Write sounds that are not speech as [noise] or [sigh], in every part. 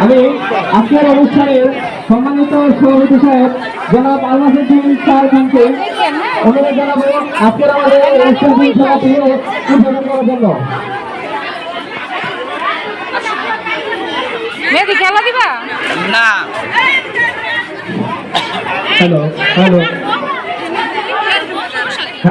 আমি আজকের অনুষ্ঠানের সম্মানিত সভাপতি সাহেব জনাব আলমাসুদ্দিন স্যার খানকে অনুরোধ জানাব আজকের আমাদের অনুষ্ঠানটি সভাপতি উদ্বোধন করার জন্য। মেয়েদি খেলা দিবা? না। Hello hello.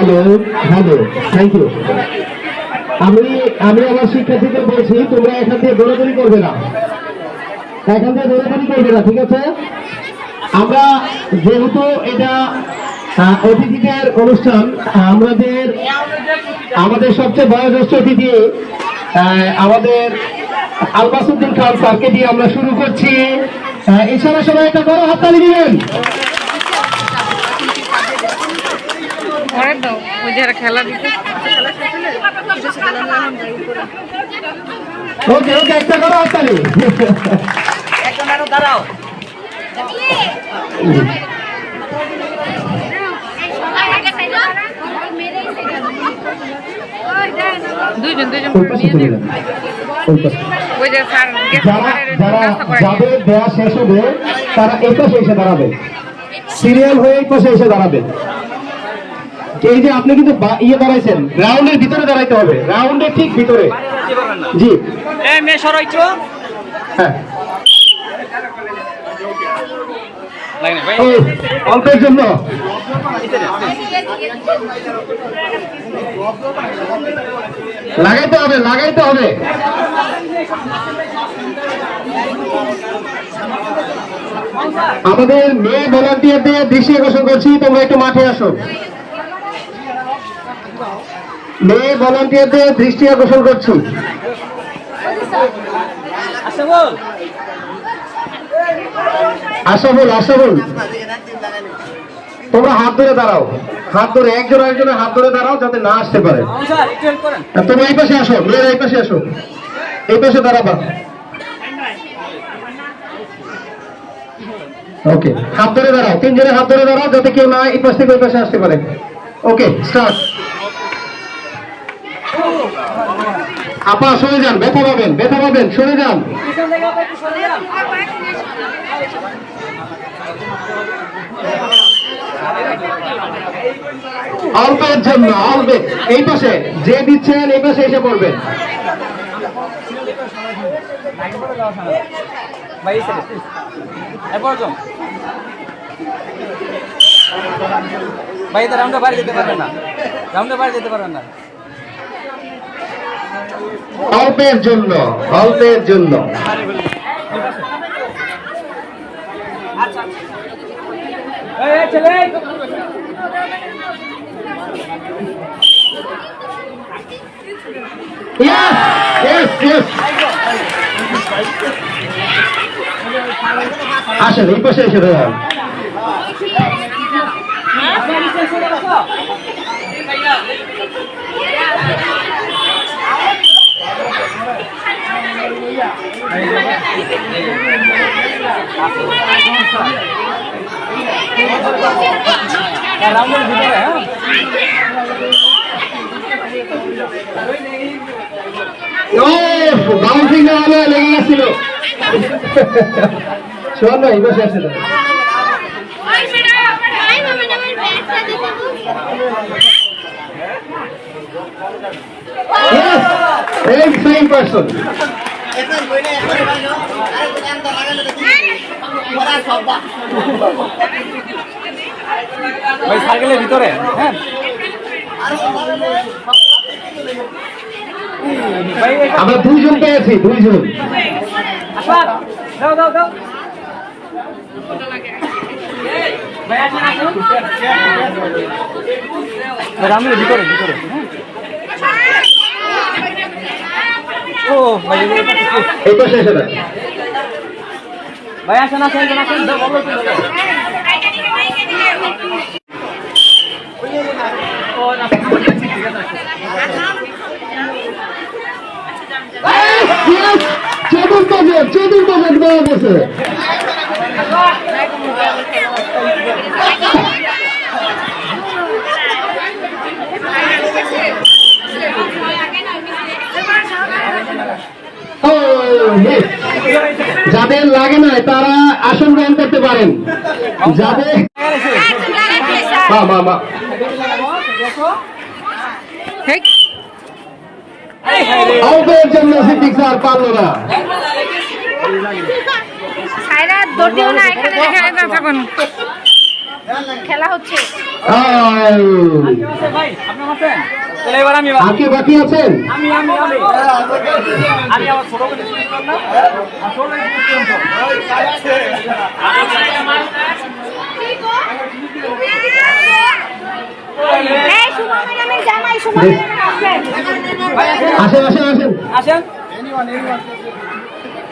hello hello thank you আমি আমি আমার শিক্ষার্থীদের বলছি, তোমরা এখান থেকে দৌড়াদৌড়ি করবে না। এখান থেকে দৌড়াদৌড়ি করবে না, ঠিক আছে? আমরা যেহেতু এটা অতিথিদের অনুষ্ঠান, আমাদের আমাদের সবচেয়ে বয়োজ্যেষ্ঠ অতিথি আমাদের আলবাসুদ্দিন খান স্যারকে দিয়ে আমরা শুরু করছি। এছাড়া সবাই একটা বড় হাততালি দিবেন। দাও ওই যারা খেলা দিতে ওকে ওকে একটা করো হাততালি এখন আরও দাঁড়াও। দুইজন দুইজন ওই যে স্যার যারা যাদের শেষ হবে তারা এই পাশে এসে দাঁড়াবে। সিরিয়াল হয়ে এই পাশে এসে দাঁড়াবে। এই যে আপনি কিন্তু ইয়ে দাঁড়াইছেন রাউন্ডের ভিতরে দাঁড়াইতে হবে। রাউন্ডের ঠিক ভিতরে। জি। হ্যাঁ। অল্পের জন্য। লাগাইতে হবে লাগাইতে হবে। আমাদের মেয়ে ভলান্টিয়ারদের দৃষ্টি আকর্ষণ করছি তোমরা একটু মাঠে আসো। মেয়ে ভলান্টিয়ারদের দৃষ্টি আকর্ষণ করছি। আশাফুল আশাফুল তোমরা হাত ধরে দাঁড়াও। হাত ধরে একজন একজনের হাত ধরে দাঁড়াও যাতে না আসতে পারে। আর তোমরা এই পাশে আসো মেয়েরা এই পাশে আসো। এই পাশে দাঁড়াবা। ওকে হাত ধরে দাঁড়াও। তিনজনের হাত ধরে দাঁড়াও যাতে কেউ না এই পাশ থেকে ওই পাশে আসতে পারে। ওকে স্টার্ট আপা সরে যান ব্যথা পাবেন ব্যথা পাবেন সরে যান অল্পের জন্য অল্পে এই পাশে যে দিচ্ছেন এই পাশে এসে পড়বেন ভাই এটা রাউন্ডে বাইরে যেতে পারবেন না রাউন্ডে বাইরে যেতে পারবেন না অল্পের জন্য অল্পের জন্য. আসেন এই পাশে এসে দাঁড়ান আপনার নিচে সরে বসো হ্যাঁ, রাউন্ডের ভিতরে বাউন্সিং না হলে লেগে গেছিল শোন না এই Yes, সেম পারসন ভাই সাইকেলের ভিতরে হ্যাঁ। আমরা দুইজন পেয়েছি দুইজন। দাও ভিতরে ভিতরে। আচ্ছা। ও ভাই। এই পাশে এসে দেন ভাই আসেন আসেন আসেন! চতুর্থ চতুর্থ গেট দেওয়া গেছে Oh, yes! যাদের লাগে না তারা আসন গ্রহণ করতে পারেন। যাদের আউটের জন্য সিদ্দিক স্যার পারল না। সাইরা দৌড় দিও না এখানে এখানে না থাকুন খেলা হচ্ছে। আর কে বাকি আছেন? আসেন। আসেন আসেন আসেন।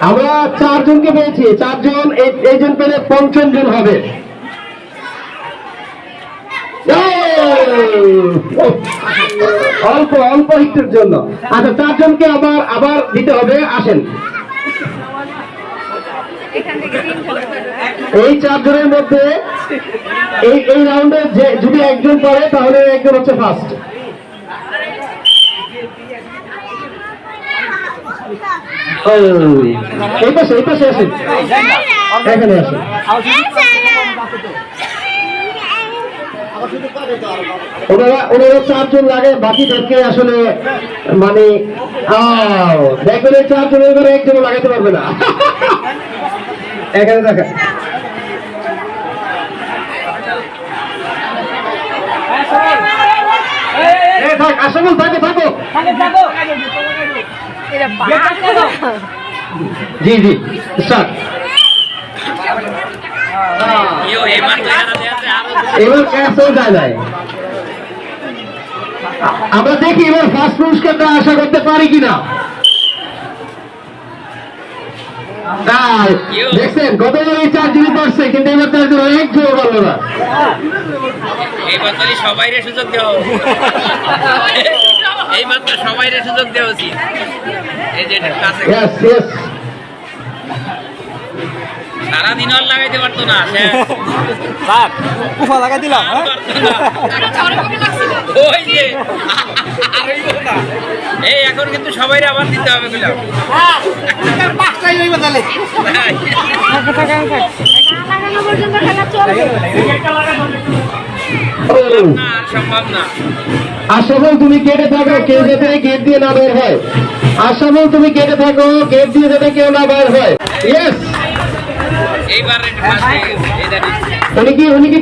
আমরা চারজনকে পেয়েছি। চারজন এই- এইজন পেলে পঞ্চম জন হবে। অল্প অল্প একটুর জন্য আচ্ছা চারজনকে আবার আবার দিতে হবে আসেন এই চারজনের মধ্যে এই এই রাউন্ডে যে যদি একজন পড়ে তাহলে একজন হচ্ছে ফার্স্ট এই পাশে এই পাশে আসেন এখানে আসেন ওনারা ওনারা চারজন লাগে বাকিদেরকে আসলে মানে দেখবেন এই চারজনের একজন লাগাতে পারবে না। [laughs] এখানে দেখা থাক আসামল থাকো থাকো। জি জি স্টার্ট এবার ক্যান্সেল যায় নাই। আমরা দেখি এবার ফার্স্ট পুরস্কারটা আশা করতে পারি কিনা। দেখছেন গতবার এই চারজনই পারছে কিন্তু এবার চারজন অনেক জোর পারল না। সুযোগ দেওয়া উচিত এইবার তো সবাইরে সুযোগ দেওয়া উচিত। এই যে কাছে। সারাদিন আর লাগাইতে পারতো না স্যার। কুফা লাগাই দিলাম হ্যাঁ? ওই যে আর হইব না। এই এখন কিন্তু সবাইরে আবার দিতে হবে আশাফল তুমি কেটে থাকো কেউ যাতে গেট দিয়ে না বের হয়। আশাফল তুমি কেটে থাকো গেট দিয়ে যাতে কেউ না বের হয়। ইয়েস উনি কি উনি কি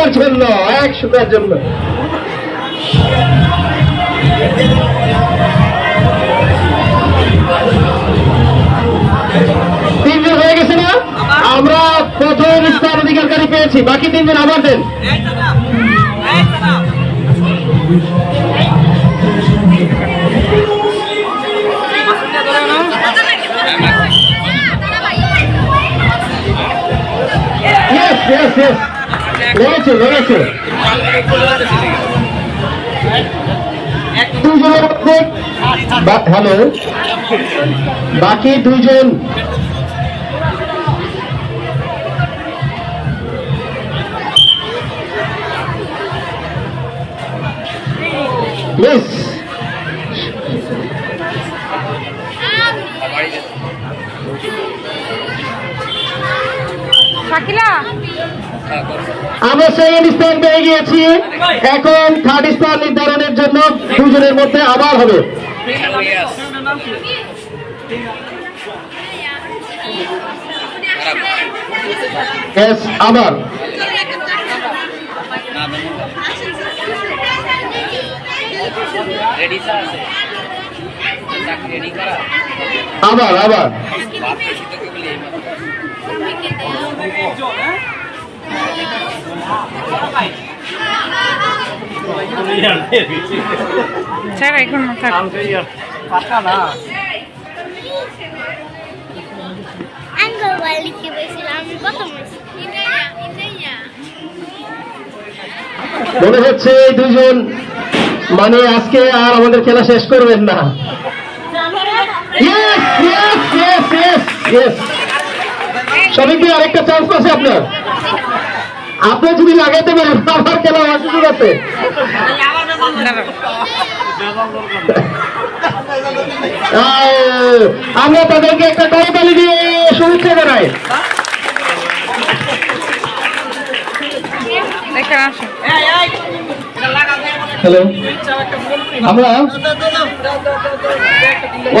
এক জন্য এক জন্য। হয়ে গেছে না? আমরা প্রথম স্থান অধিকারী পেয়েছি, বাকি তিনজন আবার দেন। ইয়েস ইয়েস লেগেছে লেগেছে দুজনের মধ্যে হ্যালো বাকি দুজন ইয়েস শাকিলা? আমরা সেকেন্ড স্থান পেয়ে গিয়েছি। এখন থার্ড স্থান নির্ধারণের জন্য দুজনের মধ্যে আবার হবে। আবার। আবার আবার। বাপ রে, সে তো কেউ ছাড় এখন মনে হচ্ছে এই দুজন মানে আজকে আর আমাদের খেলা শেষ করবেন না Yes, yes, yes, yes, yes. সবাইকে আরেকটা চান্স আছে আপনার। আপনি যদি লাগাইতে পারেন আমার খেলা হওয়ার সুযোগ আছে। আমরা তাদেরকে একটা করতালি দিয়ে শুভেচ্ছা জানাই। দেখেন আসো হ্যালো। আমরা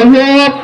অভিভাবক